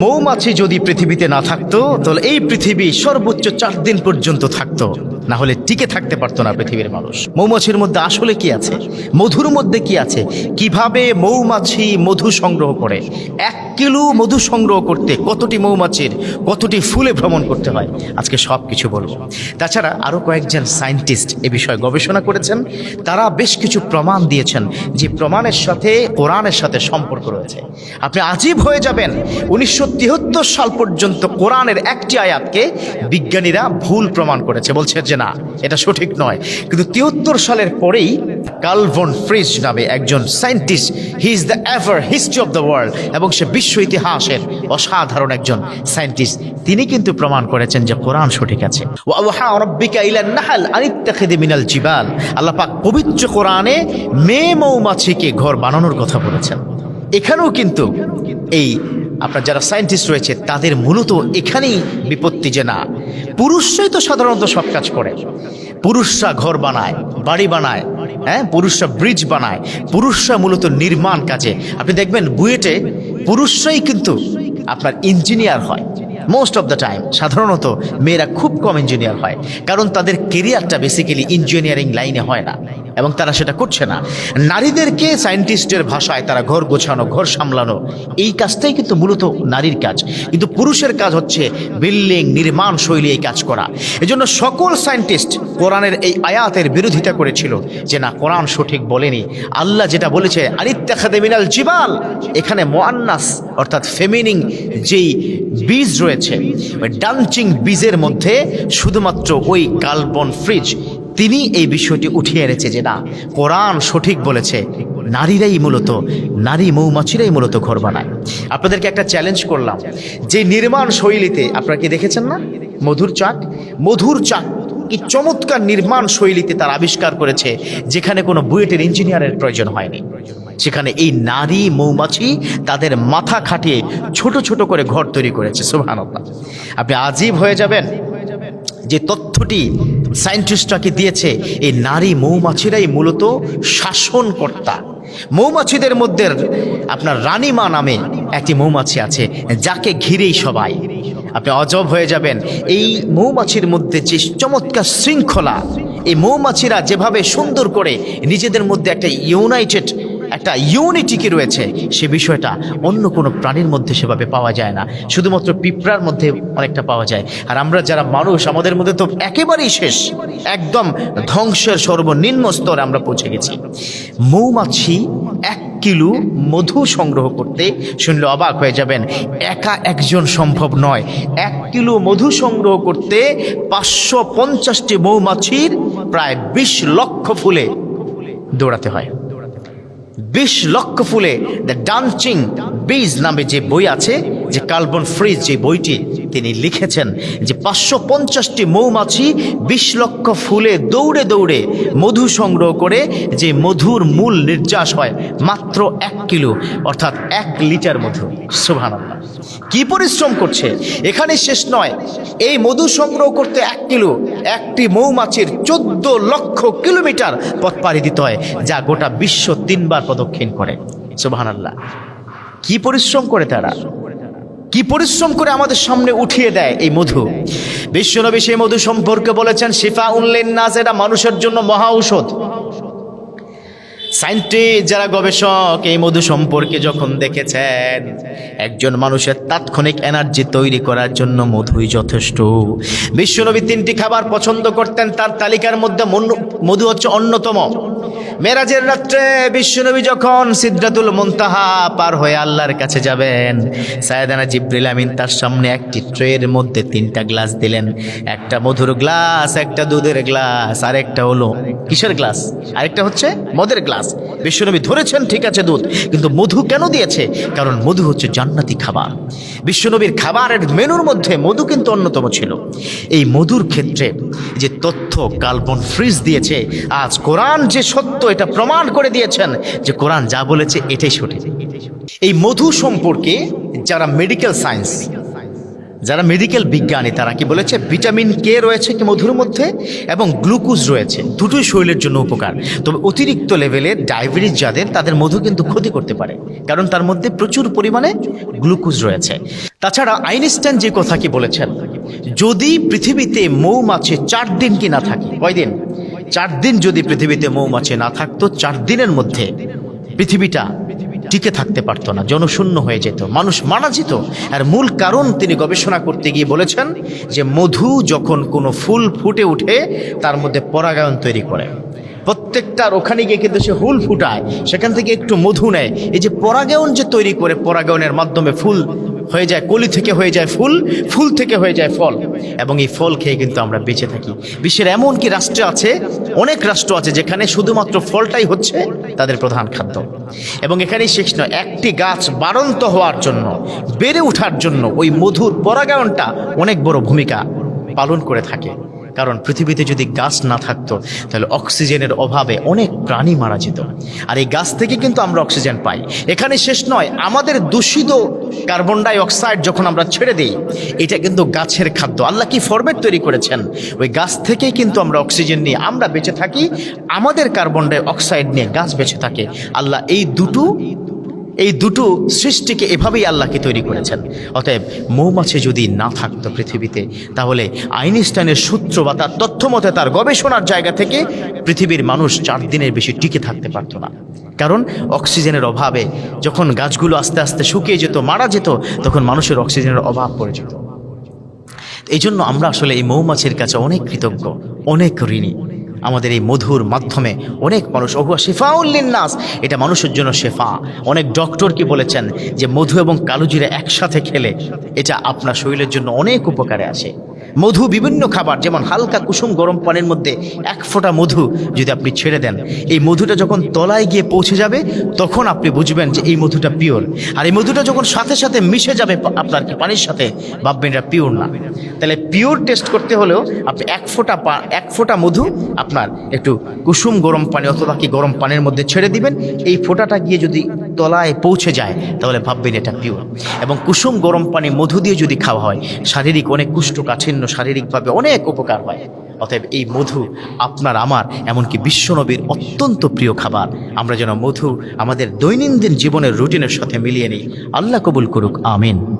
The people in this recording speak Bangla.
মৌমাছি যদি পৃথিবীতে না থাকতো, তাহলে এই পৃথিবী সর্বোচ্চ চার দিন পর্যন্ত থাকতো। না হলে টিকে থাকতে পারতো না পৃথিবীর মানুষ। মৌমাছির মধ্যে আসলে কি আছে? মধুর মধ্যে কি আছে? কীভাবে মৌমাছি মধু সংগ্রহ করে? এক কিলো মধু সংগ্রহ করতে কতটি মৌমাছির, কতটি ফুলে ভ্রমণ করতে হয়? আজকে সব কিছু বলব। তাছাড়া আরও কয়েকজন সায়েন্টিস্ট এ বিষয়ে গবেষণা করেছেন। তারা বেশ কিছু প্রমাণ দিয়েছেন যে প্রমাণের সাথে কোরআনের সাথে সম্পর্ক রয়েছে। আপনি আজীব হয়ে যাবেন। উনিশশো তিহত্তর সাল পর্যন্ত কোরআনের একটি আয়াতকে বিজ্ঞানীরা ভুল প্রমাণ করেছে। বলছে যে না, এটা সঠিক নয়। কিন্তু তিহত্তর সালের পরেই কালভন ফ্রিজ নামে একজন scientist, he is the ever history of the world এবং সে বিশ্ব ইতিহাসের অসাধারণ একজন সায়েন্টিস্ট। তিনি কিন্তু প্রমাণ করেছেন যে কোরআন সঠিক আছে। মিনাল জিবাল। আল্লাহ পবিত্র কোরআনে মেয়ে মৌমাছিকে ঘর বানানোর কথা বলেছেন। এখানেও কিন্তু এই আপনার যারা সায়েন্টিস্ট রয়েছে, তাদের মূলত এখানেই বিপত্তি যে না। পুরুষরাই তো সাধারণত সব কাজ করে। পুরুষরা ঘর বানায়, বাড়ি বানায় হ্যাঁ? পুরুষরা ব্রিজ বানায়, পুরুষরা মূলত নির্মাণ কাজে। আপনি দেখবেন বুয়েটে পুরুষরাই কিন্তু আপনার ইঞ্জিনিয়ার হয়। মোস্ট অফ দ্য টাইম সাধারণত মেয়েরা খুব কম ইঞ্জিনিয়ার হয়। কারণ তাদের কেরিয়ারটা বেসিক্যালি ইঞ্জিনিয়ারিং লাইনে হয় না। এবং তারা সেটা করছে না। নারীদেরকে সায়েন্টিস্টের ভাষায় তারা ঘর গোছানো, ঘর সামলানো, এই কাজটাই কিন্তু মূলত নারীর কাজ। কিন্তু পুরুষের কাজ হচ্ছে বিল্ডিং, নির্মাণ শৈলী এই কাজ করা। এজন্য সকল সায়েন্টিস্ট কোরআনের এই আয়াতের বিরোধিতা করেছিল যে, না, কোরআন সঠিক বলেনি। আল্লাহ যেটা বলেছে আনিত্যাখাদে মিনাল জিবাল। এখানে মোয়ান্নাস অর্থাৎ ফেমিনিং যেই বীজ রয়েছে ডান্সিং বীজের মধ্যে শুধুমাত্র ওই কার্বন ফ্রিজ তিনি এই বিষয়টি উঠিয়ে এনেছে যে না, কোরআন সঠিক বলেছে, নারীরাই মূলত, নারী মৌমাছিরাই মূলত ঘর বানায়। আপনাদেরকে একটা চ্যালেঞ্জ করলাম, যে নির্মাণ শৈলীতে আপনারা কি দেখেছেন না? মধুর চাক? মধুর চাক কি চমৎকার নির্মাণ শৈলীতে তার আবিষ্কার করেছে, যেখানে কোনো বুয়েটের ইঞ্জিনিয়ারের প্রয়োজন হয়নি। সেখানে এই নারী মৌমাছি তাদের মাথা খাটিয়ে ছোট ছোট করে ঘর তৈরি করেছে, সুবহানাল্লাহ। আপনি আজীব হয়ে যাবেন যে তথ্যটি সায়েন্টিস্টরাকে দিয়েছে এই নারী মৌমাছিরাই মূলত শাসনকর্তা। মৌমাছিদের মধ্যে আপনার রানীমা নামে একটি মৌমাছি আছে, যাকে ঘিরেই সবাই। আপনি অজব হয়ে যাবেন। এই মৌমাছির মধ্যে যে চমৎকার শৃঙ্খলা, এই মৌমাছিরা যেভাবে সুন্দর করে নিজেদের মধ্যে একটা ইউনাইটেড একটা ইউনিটিকে রয়েছে? সে বিষয়টা অন্য কোনো প্রাণীর মধ্যে সেভাবে পাওয়া যায় না। শুধুমাত্র পিঁপড়ার মধ্যে অনেকটা পাওয়া যায়। আর আমরা যারা মানুষ, আমাদের মধ্যে তো একেবারেই শেষ। একদম ধ্বংসের সর্বনিম্ন স্তরে আমরা পৌঁছে গেছি। মৌমাছি এক কিলো মধু সংগ্রহ করতে শুনলে অবাক হয়ে যাবেন, একা একজন সম্ভব নয়। এক কিলো মধু সংগ্রহ করতে পাঁচশো পঞ্চাশটি মৌমাছির প্রায় বিশ লক্ষ ফুলে দৌড়াতে হয়। বিশ লক্ষ ফুলে দ্য ডান্সিং বীজ নামে যে বই আছে, যে কার্বন ফ্রিজ যে বইটি তিনি লিখেছেন, যে পাঁচশো পঞ্চাশটি মৌমাছি বিশ লক্ষ ফুলে দৌড়ে দৌড়ে মধু সংগ্রহ করে যে মধুর মূল নির্যাস হয় মাত্র এক কিলো, অর্থাৎ এক লিটার মধু। সুবহানাল্লাহ। কি পরিশ্রম করছে? এখানে শেষ নয়। এই মধু সংগ্রহ করতে এক কিলো, একটি মৌমাছির চোদ্দ লক্ষ কিলোমিটার পথ পাড়ি দিতে হয়, যা গোটা বিশ্ব তিনবার প্রদক্ষিণ করে। সুবাহ কি পরিশ্রম করে তারা? কি পরিশ্রম করে আমাদের সামনে উঠিয়ে দেয় এই মধু? বিশ্বনবী সেই মধু সম্পর্কে বলেছেন, শিফা উনলেন না এটা মানুষের জন্য মহা ঔষধ। সায়েন্টিস্ট যারা গবেষক এই মধু সম্পর্কে যখন দেখেছেন, একজন মানুষের তাৎক্ষণিক এনার্জি তৈরি করার জন্য মধুই যথেষ্ট। বিশ্বনবী তিনটি খাবার পছন্দ করতেন, তার তালিকার মধ্যে মধু হচ্ছে অন্যতম। মেরাজের রাত্রে বিশ্বনবী যখন সিদ্ধাতুল মুনতাহা পার হয়ে আল্লাহর কাছে যাবেন, সায়দানা জিব্রিল আমিন তার সামনে একটি ট্রের মধ্যে তিনটা গ্লাস দিলেন। একটা মধুর গ্লাস, একটা দুধের গ্লাস আর একটা হলো কিসের গ্লাস? আরেকটা হচ্ছে মদের গ্লাস। বিশ্বনবী ধরেছেন, ঠিক আছে দুধ, কিন্তু মধু কেন দিয়েছে? কারণ মধু হচ্ছে জান্নাতি খাবার। বিশ্বনবীর খাবারের মেনুর মধ্যে মধু কিন্তু অন্যতম ছিল। এই মধুর ক্ষেত্রে যে তথ্য কার্বন ফ্রিজ দিয়েছে, আজ কোরআন যে সত্য এটা প্রমাণ করে দিয়েছেন যে কোরআন যা বলেছে এটাই সঠিক। এই মধু সম্পর্কে যারা মেডিকেল সায়েন্স যারা মেডিকেল বিজ্ঞানী, তারা কি বলেছে? ভিটামিন কে রয়েছে কি মধুর মধ্যে? এবং গ্লুকোজ রয়েছে। দুটোই শরীরের জন্য উপকার। তবে অতিরিক্ত লেভেলে ডায়াবেটিস যাদের, তাদের মধু কিন্তু ক্ষতি করতে পারে। কারণ তার মধ্যে প্রচুর পরিমাণে গ্লুকোজ রয়েছে। তাছাড়া আইনস্টাইন যে কথা কি বলেছেন? যদি পৃথিবীতে মৌমাছি চার দিন কি না থাকে, কয়দিন? চার দিন যদি পৃথিবীতে মৌমাছি না থাকতো, চার দিনের মধ্যে পৃথিবীটা টিকে থাকতে পারতো না, জনশূন্য হয়ে যেত, মানুষ মারা যেত। আর মূল কারণ তিনি গবেষণা করতে গিয়ে বলেছেন যে মধু যখন কোনো ফুল ফুটে উঠে তার মধ্যে পরাগায়ন তৈরি করে। প্রত্যেকটার ওখানে গিয়ে কিন্তু সে হুল ফুটায়, সেখান থেকে একটু মধু নেয়। এই যে পরাগায়ন যে তৈরি করে, পরাগায়নের মাধ্যমে ফুল হয়ে যায়, কলি থেকে হয়ে যায় ফুল ফুল থেকে হয়ে যায় ফল। এবং এই ফল খেয়ে কিন্তু আমরা বেঁচে থাকি। বিশ্বের এমন কি রাষ্ট্র আছে, অনেক রাষ্ট্র আছে যেখানে শুধুমাত্র ফলটাই হচ্ছে তাদের প্রধান খাদ্য। এবং এখানেই শেষ নয়, একটি গাছ বাড়ন্ত হওয়ার জন্য, বেড়ে ওঠার জন্য ওই মধুর পরাগায়নটা অনেক বড় ভূমিকা পালন করে থাকে। কারণ পৃথিবীতে যদি গাছ না থাকতো, তাহলে অক্সিজেনের অভাবে অনেক প্রাণী মারা যেত। আর এই গাছ থেকে কিন্তু আমরা অক্সিজেন পাই। এখানে শেষ নয়, আমাদের দূষিত কার্বন ডাই অক্সাইড যখন আমরা ছেড়ে দিই, এটা কিন্তু গাছের খাদ্য। আল্লাহ কি ফরম্যাট তৈরি করেছেন? ওই গাছ থেকেই কিন্তু আমরা অক্সিজেন নিয়ে আমরা বেঁচে থাকি, আমাদের কার্বন ডাই অক্সাইড নিয়ে গাছ বেঁচে থাকে। আল্লাহ এই দুটো এই দুটো সৃষ্টিকে এভাবেই আল্লাহকে তৈরি করেছেন। অতএব মৌমাছি যদি না থাকতো পৃথিবীতে, তাহলে আইনস্টাইনের সূত্র বা তার তথ্য মতে তার গবেষণার জায়গা থেকে পৃথিবীর মানুষ চার দিনের বেশি টিকে থাকতে পারতো না। কারণ অক্সিজেনের অভাবে যখন গাছগুলো আস্তে আস্তে শুকিয়ে যেত, মারা যেত, তখন মানুষের অক্সিজেনের অভাব পড়ে যেত। এই জন্য আমরা আসলে এই মৌমাছির কাছে অনেক কৃতজ্ঞ, অনেক ঋণী। আমাদের এই মধুর মাধ্যমে অনেক মানুষ অহুয়া শেফা নাস এটা মানুষের জন্য শেফা। অনেক ডক্টর কি বলেছেন যে মধু এবং কালোজিরা একসাথে খেলে এটা আপনার শরীরের জন্য অনেক উপকারে আসে। মধু বিভিন্ন খাবার, যেমন হালকা কুসুম গরম পানির মধ্যে এক ফোঁটা মধু যদি আপনি ছেড়ে দেন, এই মধুটা যখন তলায় গিয়ে পৌঁছে যাবে, তখন আপনি বুঝবেন যে এই মধুটা পিওর আর এই মধুটা যখন সাথে সাথে মিশে যাবে আপনার পানির সাথে, ভাববেন এটা পিওর না। তাহলে পিওর টেস্ট করতে হলেও আপনি এক ফোঁটা এক ফোঁটা মধু আপনার একটু কুসুম গরম পানি অথবা কি গরম পানির মধ্যে ছেড়ে দিবেন, এই ফোঁটাটা গিয়ে যদি তলায় পৌঁছে যায়, তাহলে ভাববেন এটা পিওর এবং কুসুম গরম পানি মধু দিয়ে যদি খাওয়া হয়, শারীরিক অনেক কুষ্ঠকাঠিন্য শারীরিকভাবে অনেক উপকার হয়। অতএব এই মধু আপনার, আমার, এমনকি বিশ্বনবীর অত্যন্ত প্রিয় খাবার। আমরা যেন মধু আমাদের দৈনন্দিন জীবনের রুটিনের সাথে মিলিয়ে নিই। আল্লাহ কবুল করুক, আমিন।